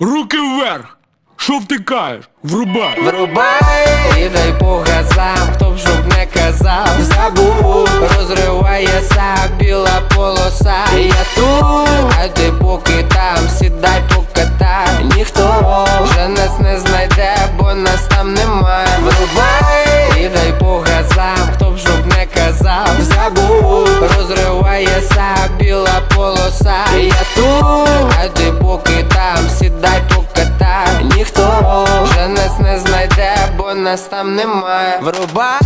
Руки вверх! Що втикаєш? Врубай! Врубай і дай по газам, хто б щоб не казав, забув, розривається біла полоса. Я тут, а ти поки там, сідай покатай. Ніхто вже нас не знайде, бо нас там немає. Врубай і дай по газам, хто б щоб не казав, забув, розривається біла полоса. Я тут, сідай покатай. Ніхто вже нас не знайде, бо нас там немає. Врубай